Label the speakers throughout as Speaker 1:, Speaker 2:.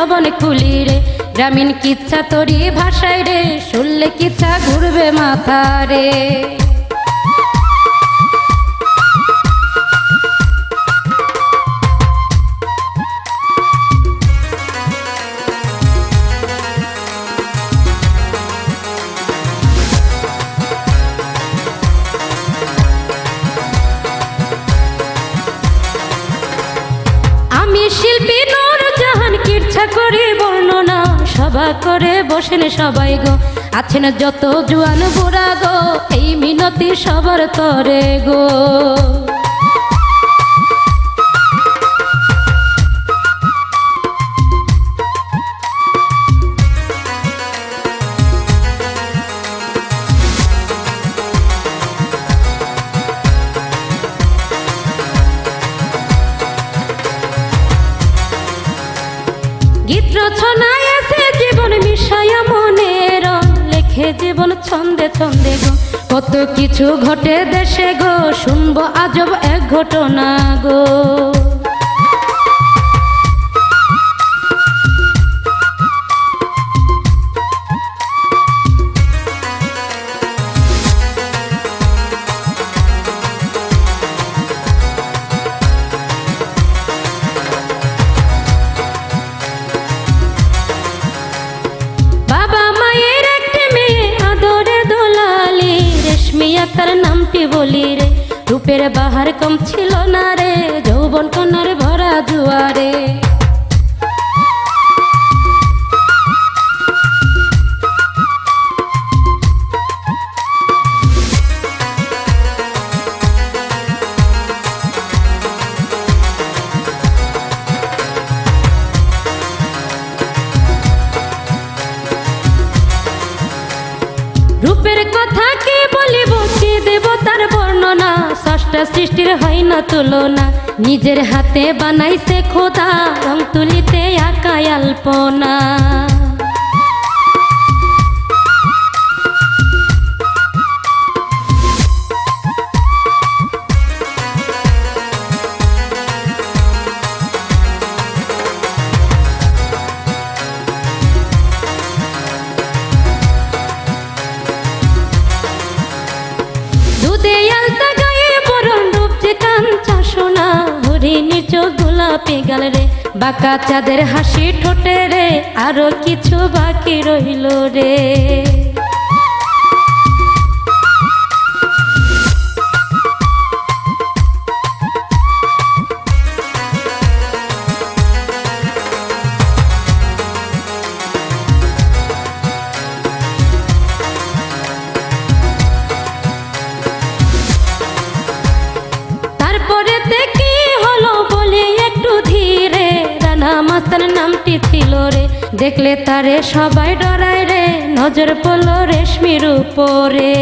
Speaker 1: জবন খুলি রে। গ্রামীণ কিচ্ছা তরি ভাষায় রে শুনলে কিচ্ছা ঘুরবে মাথা রে। করি বর্ণনা, সভা করে বসেন সবাই গো। আছেন যত জোয়ান বুড়া গো, এই মিনতি সবার করে গো। জীবন ছন্দে ছন্দে গো। কত কিছু ঘটে দেশে গো শুনব আজব এক ঘটনা গো। আকার নামটি বলি রে। রূপের বাহার কম ছিল না রে। যৌবন কনার ভরা জুয়ারে ষষ্ঠা সৃষ্টির হয় না তুলনা। নিজের হাতে বানাইছে খোদা রং তুলিতে আঁকায় আলপনা। গোলাপি গাল রে বাঁকা চাঁদের হাসি ঠোঁটে রে আরও কিছু বাকি রইল রে। নামটি ছিল রে। দেখলে তারে সবাই ডরায় রে। নজর পড়ল রেশমির উপরে।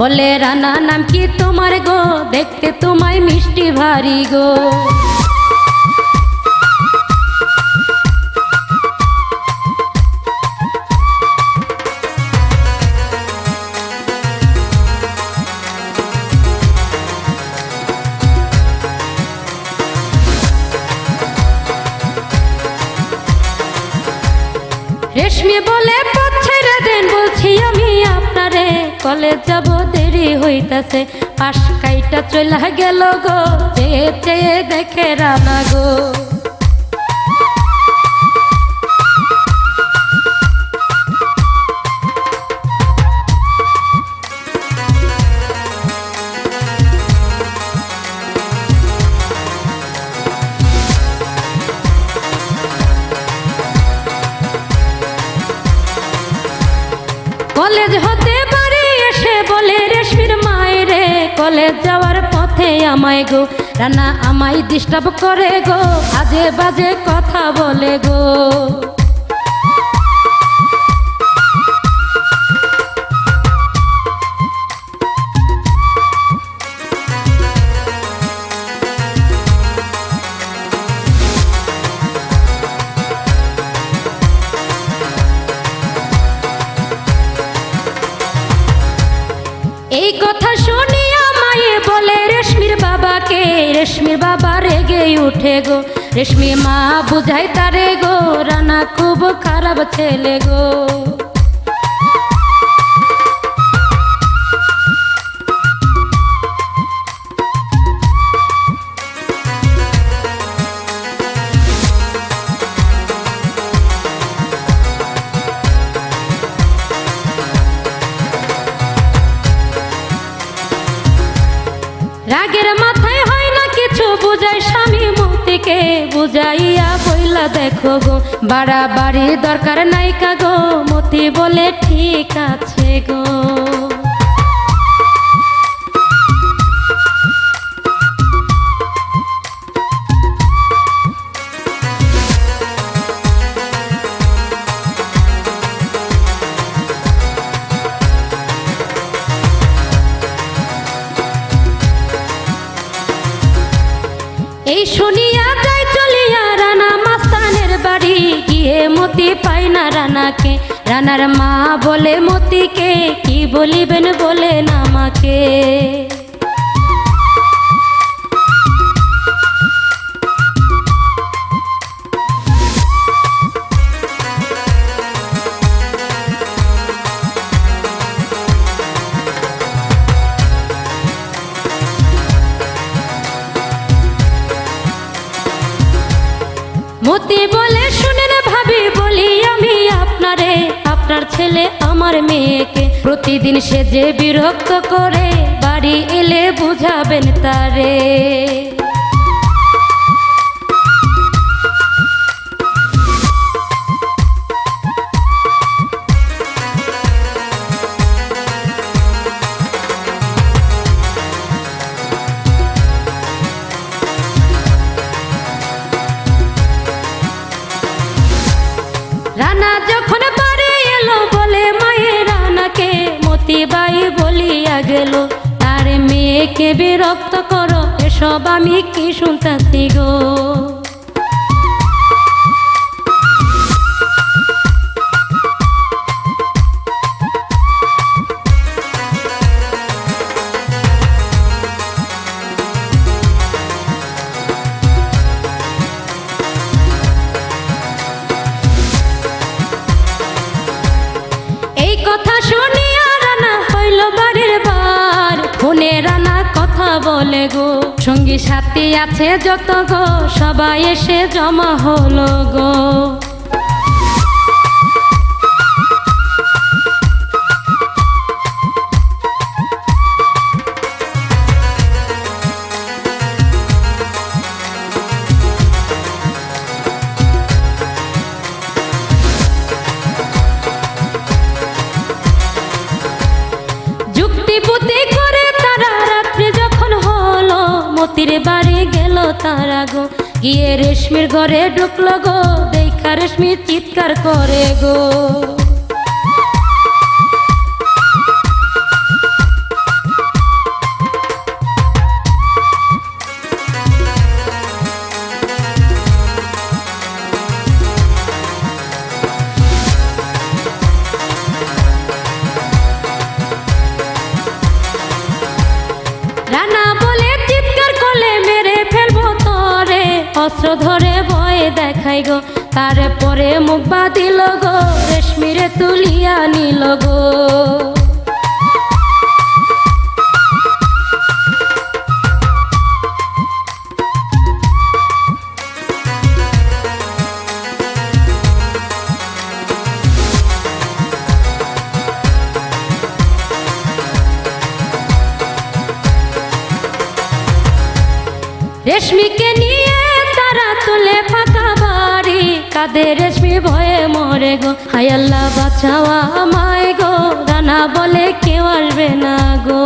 Speaker 1: বলে, রানা, নাম কি তোমার গো? দেখতে তোমায় মিষ্টি ভারী গো। রেশমি বলে, পথ ছেড়ে দেন বলছি আমি আপনারে কলেজ যাব, দেরি হইতাছে। পাশ কাইটা চলে গেল গো, চেয়ে চেয়ে দেখে রানা গো। কলেজ হতে বলে রেশমির মায়েরে কলেজ যাওয়ার পথে আমায় গো, রানা আমায় ডিস্টার্ব করে গো আজে বাজে কথা বলে গো। রেশমির বাবা রেগে উঠে গো। রেশমি মা বুঝাই তারে গো, রানা খুব খারাপ ছেলে গো। বুঝাইয়া কইলা দেখো গো বাড়াবাড়ি দরকার নাই কাগো মতি বলে ঠিক আছে গো। পাই না রানাকে। রানার মা বলে মতিকে কি বলিবেন বলেন আমাকে? ছেলে আমার মেয়েকে প্রতিদিন সে যে বিরক্ত করে বাড়ি এলে বুঝাবেন তারে। মতিবাই বলিয়া গেল তার মেয়েকে বিরক্ত করো এসব আমি কি শুনতাছি গো? বলে গো। সঙ্গী সাথী আছে যত গো সবাই এসে জমা হলো গো। তারা গো গিয়ে রেশমির ঘরে ঢুকল গো দেখা রেশমি চিৎকার করে গো। দেখাই গো। তারপরে মুখ বাঁধিল গো রেশমিরে তুলিয়া নিল গো। কাঁদে রেশমি ভয়ে মরে গো। হাই আল্লাহ বাঁচাওয়া আমায় গো। রানা বলে কেউ আসবে না গো।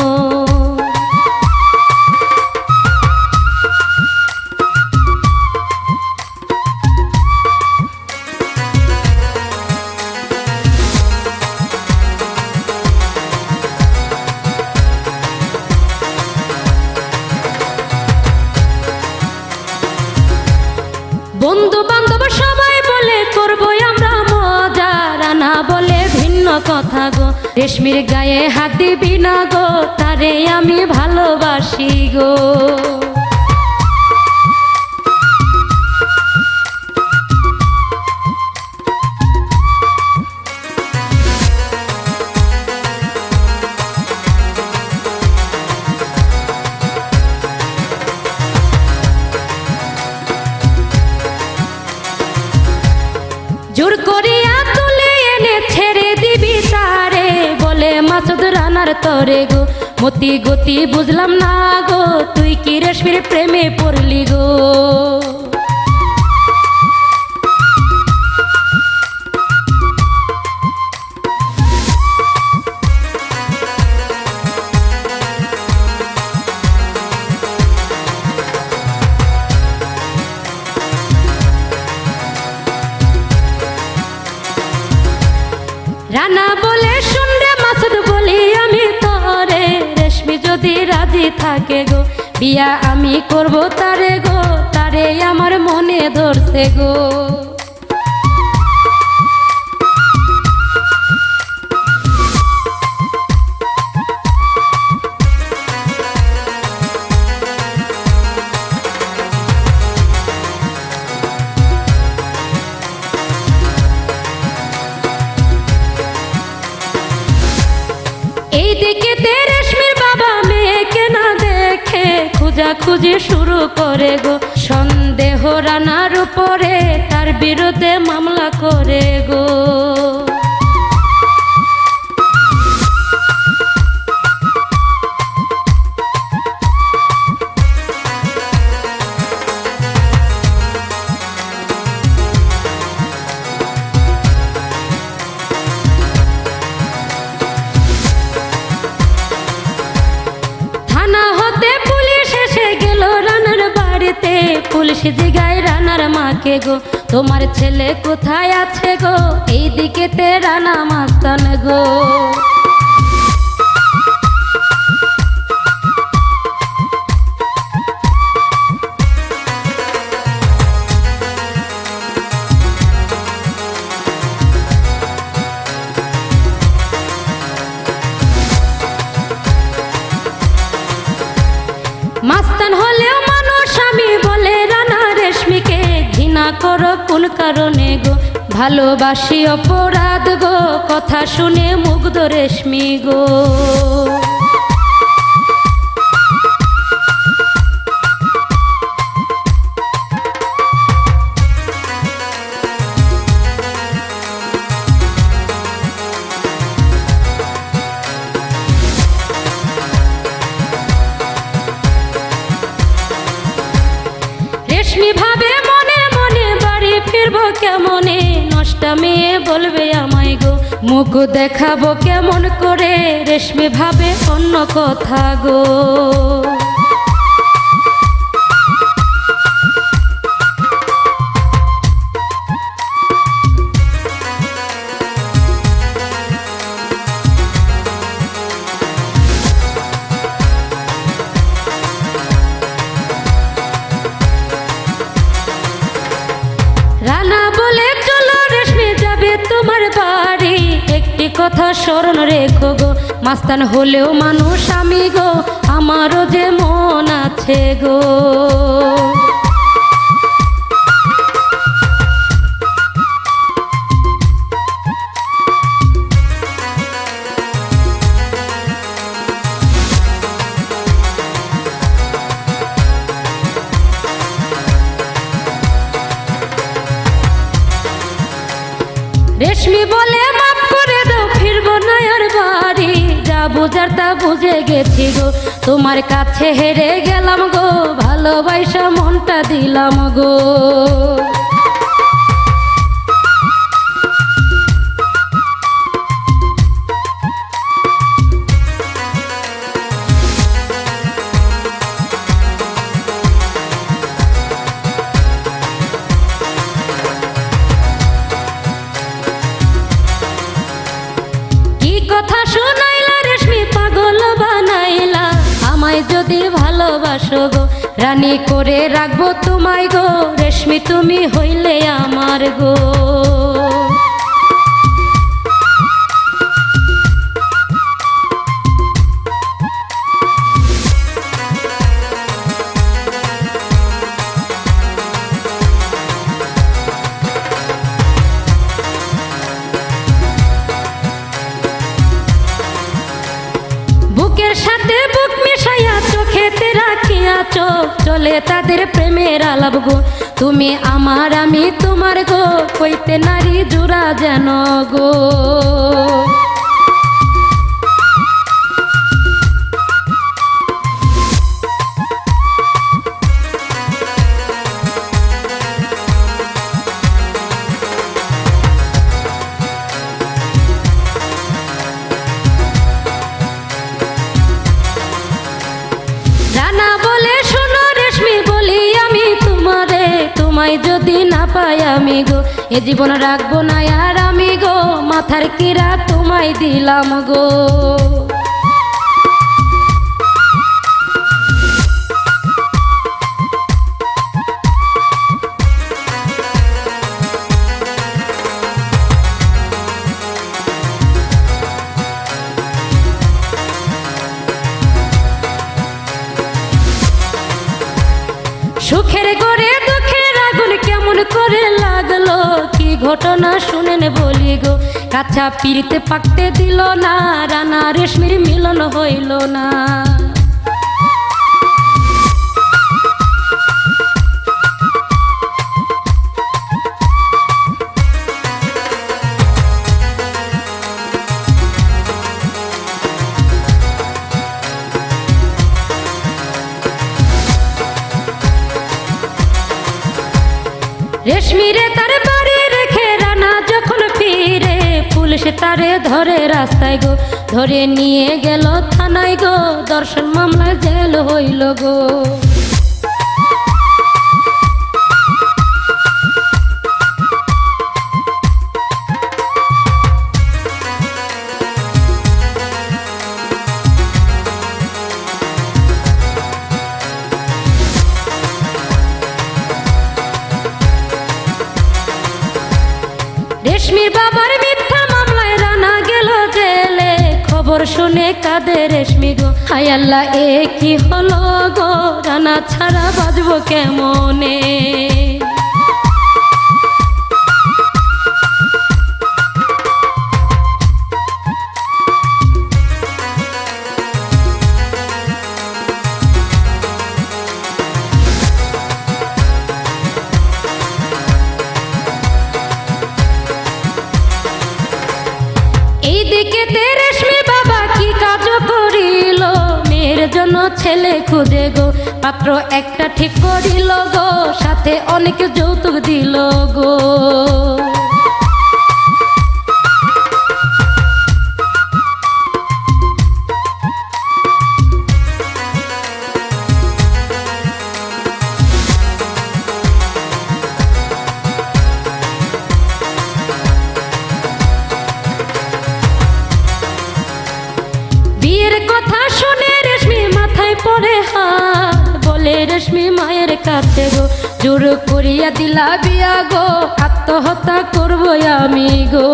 Speaker 1: রেশমির গায়ে হাত দিবি না গো তারে আমি ভালোবাসি গো। তরে গো? মতি গতি বুঝলাম না গো। তুই কি রেশমির প্রেমে পড়লি গো? যদি রাজি থাকে গো। বিয়া আমি করব তারে গো, তারে আমার মনে ধরছে গো। এইদিকে তে রেশমির বাবা মেয়েকে না দেখে খুঁজা খুঁজি শুরু করে গো। সন্দেহ রানার উপরে তার বিরুদ্ধে মামলা করে গো। পুলিশ জিগায় রানার মাকে গো। তোমার ছেলে কোথায় আছে গো? এইদিকে তে রানা মাস্তান গো। করো কোন কারণে গো? ভালোবাসি অপরাধ গো কথা শুনে মুগ্ধ রেশমি গো। রেশমি ভাবে অন্য কথা গো। কথা স্মরণ রেখো গো। মাস্তান হলেও মানুষ আমি গো আমারও যে মন আছে গো। রেশমি বলে বুঝে গেছি গো তোমার কাছে হেরে গেলাম গো ভালোবাসা মনটা দিলাম গো। কথা শোনাইলা ভালোবাসো গো। রানী করে রাখব তোমায় গো। রেশমি তুমি হইলে আমার গো। মিলাইয়া চোখ চলে তাদের প্রেমের আলাপ গো। তুমি আমার, আমি তোমার গো, কইতে নারী জুড়া যেন গো। আমি গো এ জীবন রাখব না আর আমি গো। মাথার কিরা তোমায় দিলাম গো। কাঁচা পিড়িতে পাকতে দিল না রানা রেশমির মিলন হইল না। তারে ধরে রাস্তায় গো, ধরে নিয়ে গেল থানায় গো, দর্শন মামলায় জেল হইল গো। রেশমির বাবার খবর শুনে কাদের রেশমি গো। হায় আল্লাহ, এ কি হলো গো? রানা ছাড়া বাজবো কেমনে? তে রেশমি বাবা কি কাজ করিল? মেয়ের জন্য ছেলে খুঁজে গো পাত্র একটা ঠিক করিল গো, সাথে অনেক যৌতুক দিল গো। রেশমি মায়ের কাছে গো। জোর করিয়া দিলা বিয়া গো। আত্মহত্যা করব আমি গো।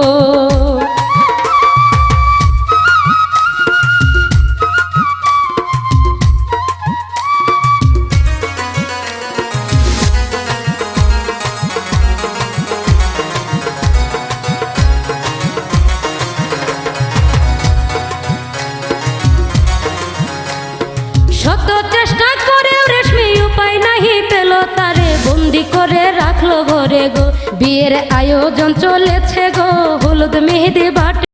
Speaker 1: ঘরে গো। বিয়ের আয়োজন চলেছে গো। হলুদ মেহেদি বা